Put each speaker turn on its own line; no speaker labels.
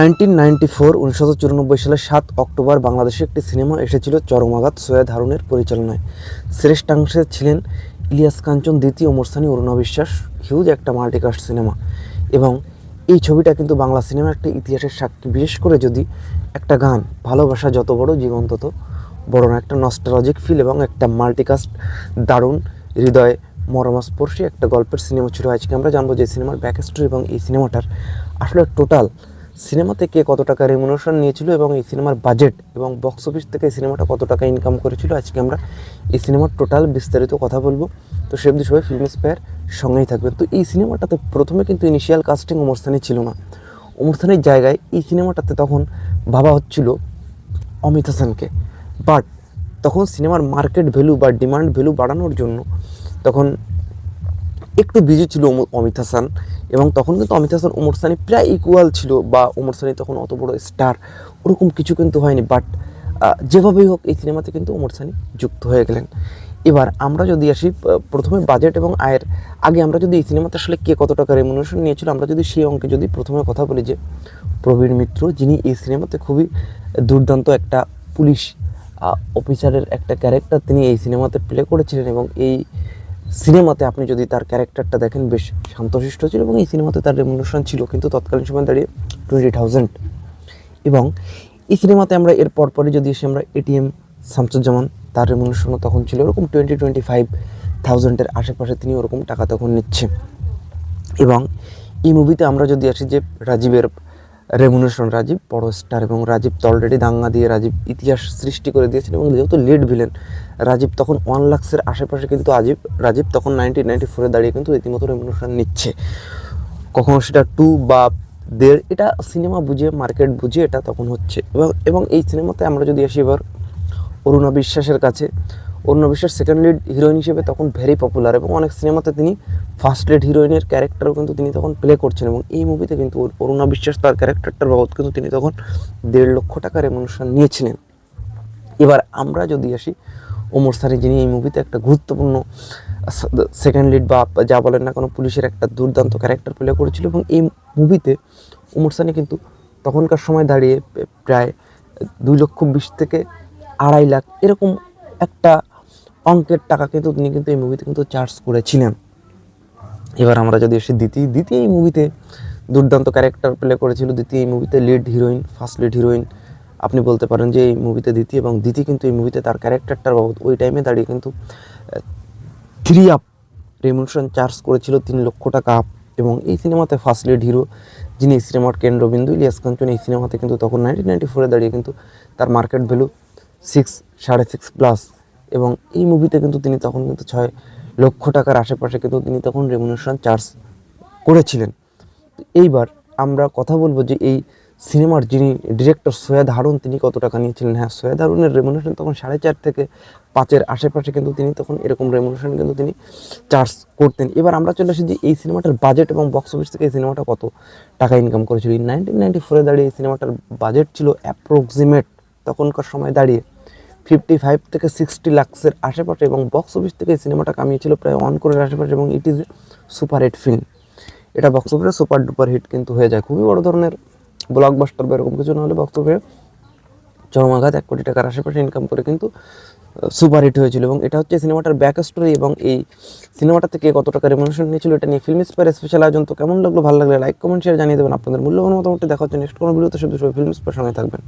Nineteen ninety four, উনিশশো চুরানব্বই সালের সাত অক্টোবর বাংলাদেশে একটি সিনেমা এসেছিল চরমাঘাত সৈয়দ হারুনের পরিচালনায়। শ্রেষ্ঠাংশে ছিলেন ইলিয়াস কাঞ্চন, দ্বিতীয় মোরসানি, অরুণা বিশ্বাস, হিউজ একটা মাল্টিকাস্ট সিনেমা। এবং এই ছবিটা কিন্তু বাংলা সিনেমা একটা ইতিহাসের সাক্ষী। বিশেষ করে যদি একটা গান, ভালোবাসা যত বড়, জীবন তত বড় না, একটা নস্টালজিক ফিল এবং একটা মাল্টিকাস্ট দারুণ হৃদয় মর্মস্পর্শী একটা গল্পের সিনেমা ছিল। আজকে আমরা জানব যে সিনেমার ব্যাক স্টোরি এবং এই সিনেমাটার আসলে টোটাল সিনেমাতে কে কত টাকা রেমুনেশন নিয়েছিল এবং এই সিনেমার বাজেট এবং বক্স অফিস থেকে এই সিনেমাটা কত টাকা ইনকাম করেছিল, আজকে আমরা এই সিনেমার টোটাল বিস্তারিত কথা বলব। তো সে অবধি সবাই ফিল্ম স্পেয়ার সঙ্গেই থাকবে তো এই সিনেমাটাতে প্রথমে কিন্তু ইনিশিয়াল কাস্টিং সানি ছিল না। সানির জায়গায় এই সিনেমাটাতে তখন ভাবা হচ্ছিল অমিত হাসানকে। বাট তখন সিনেমার মার্কেট ভ্যালু বা ডিমান্ড ভ্যালু বাড়ানোর জন্য তখন একটু বিজি ছিল অম- অমিত হাসান এবং তখন কিন্তু অমিত হাসান ওমর সানি প্রায় ইকুয়াল ছিল বা ওমর সানি তখন অত বড় স্টার ওরকম কিছু কিন্তু হয়নি বাট যেভাবেই হোক এই সিনেমাতে কিন্তু ওমর সানি যুক্ত হয়ে গেলেন। এবার আমরা যদি আসি প্রথমে বাজেট এবং আয়ের, আগে আমরা যদি এই সিনেমাতে আসলে কে কত টাকা রেমুনেশন নিয়েছিল, আমরা যদি সেই অঙ্কে যদি প্রথমে কথা বলি যে, প্রবীর মিত্র, যিনি এই সিনেমাতে খুবই দুর্দান্ত একটা পুলিশ অফিসারের একটা ক্যারেক্টার তিনি এই সিনেমাতে প্লে করেছিলেন এবং এই সিনেমাতে আপনি যদি তার ক্যারেক্টারটা দেখেন, বেশ শান্তশিষ্ট ছিল এবং এই সিনেমাতে তার রেমুনেশন ছিল। কিন্তু তৎকালীন সময় দাঁড়িয়ে টোয়েন্টি থাউজেন্ড এবং এই সিনেমাতে আমরা এর পরপরই যদি এসে আমরা এটিএম শামসুজ্জামান, তার রেমুনেশনও তখন ছিল ওরকম টোয়েন্টি টোয়েন্টি ফাইভ থাউজেন্ডের আশেপাশে তিনি ওরকম টাকা তখন নিচ্ছে। এবং এই মুভিতে আমরা যদি আসি যে রাজীবের রেমুনেশন রাজীব, বড় স্টার এবং রাজীব তো অলরেডি দাঙ্গা দিয়ে রাজীব ইতিহাস সৃষ্টি করে দিয়েছেন এবং যেহেতু লিড ভিলেন রাজীব তখন ওয়ান লাক্সের আশেপাশে কিন্তু আজীব, রাজীব তখন নাইনটিন নাইনটি ফোরে দাঁড়িয়ে কিন্তু রীতিমতো রেমুনেশন নিচ্ছে। কখনো সেটা টু বা দেড়, এটা সিনেমা বুঝে মার্কেট বুঝে এটা তখন হচ্ছে। এবং এবং এই সিনেমাতে আমরা যদি আসি এবার, অরুণা বিশ্বাসের কাছে অরুণা বিশ্বাস সেকেন্ড লিড হিরোইন হিসেবে তখন ভেরি পপুলার এবং অনেক সিনেমাতে তিনি ফার্স্ট লিড হিরোইনের ক্যারেক্টারও কিন্তু তিনি তখন প্লে করছেন এবং এই মুভিতে কিন্তু অরু- অরুণা বিশ্বাস তার ক্যারেক্টারটার বাবদ কিন্তু তিনি তখন দেড় লক্ষ টাকার রেমুনেশন নিয়েছিলেন। এবার আমরা যদি আসি ওমর সানি, যিনি এই মুভিতে একটা গুরুত্বপূর্ণ সেকেন্ড লিড বা যা বলেন না কোনো পুলিশের একটা দুর্দান্ত ক্যারেক্টার প্লে করেছিল এবং এই মুভিতে ওমর সানি কিন্তু তখনকার সময় দাঁড়িয়ে প্রায় দুই লক্ষ বিশ থেকে আড়াই লাখ এরকম একটা অঙ্কের টাকা কিন্তু তিনি কিন্তু এই মুভিতে কিন্তু চার্জ করেছিলেন। এবার আমরা যদি এসে দ্বিতীয় দ্বিতীয় এই মুভিতে দুর্দান্ত ক্যারেক্টার প্লে করেছিল, দ্বিতীয় এই মুভিতে lead heroine first lead heroine আপনি বলতে পারেন যে এই মুভিতে দ্বিতীয় এবং দ্বিতীয় কিন্তু এই মুভিতে তার ক্যারেক্টারটার বাবদ ওই টাইমে দাঁড়িয়ে কিন্তু থ্রি আপ রেমুনেশন চার্জ করেছিল তিন লক্ষ টাকা আপ এবং এই সিনেমাতে ফার্স্ট লিড হিরো যিনি এই সিনেমার কেন্দ্রবিন্দু ইলিয়াস কাঞ্চন, এই সিনেমাতে কিন্তু তখন নাইনটিন নাইনটি ফোরে দাঁড়িয়ে কিন্তু তার মার্কেট ভ্যালু সিক্স সাড়ে সিক্স প্লাস এবং এই মুভিতে কিন্তু তিনি তখন কিন্তু ছয় লক্ষ টাকার আশেপাশে কিন্তু তিনি তখন রেমুনেশন চার্জ করেছিলেন। এইবার আমরা কথা বলব যে এই সিনেমার যিনি ডিরেক্টর সৈয়দ হারুন, তিনি কত টাকা নিয়েছিলেন? হ্যাঁ সৈয়দ হারুনের রেমুনেশন তখন সাড়ে চার থেকে পাঁচের আশেপাশে কিন্তু তিনি তখন এরকম রেমুনেশন কিন্তু তিনি চার্জ করতেন। এবার আমরা চলে আসি যে এই সিনেমাটার বাজেট এবং বক্স অফিস থেকে এই সিনেমাটা কত টাকা ইনকাম করেছিল। নাইনটিন নাইনটি ফোরে দাঁড়িয়ে এই সিনেমাটার বাজেট ছিল অ্যাপ্রক্সিমেট তখনকার সময় দাঁড়িয়ে ফিফটি ফাইভ থেকে সিক্সটি লাক্সের আশেপাশে এবং বক্স অফিস থেকে এই সিনেমাটা কামিয়েছিল প্রায় অন করে আশেপাশে এবং it is super hit film এটা বক্স অফিসে সুপার ডুপার হিট কিন্তু হয়ে যায়। খুবই বড় ধরনের ব্লকবাস্টার বা এরকম কিছু না হলে বক্স অফিসে চরমাঘাত এক কোটি টাকার আশেপাশে ইনকাম করে কিন্তু সুপার হিট হয়েছিল এবং এটা হচ্ছে সিনেমাটার ব্যাক স্টোরি এবং এই সিনেমাটা থেকে কত টাকা রেমুনেশন নিয়েছিল এটা নিয়ে ফিল্ম স্পার স্পেশাল আয়োজন। তো কেমন লাগল? ভালো লাগলে লাইক কমেন্ট শেয়ার জানিয়ে দেবেন। আপনাদের মূল্যবান মতামতটি দেখা হচ্ছে নেক্সট কোনো ভিডিওতে শুধু ফিল্ম স্পার সঙ্গে থাকবেন।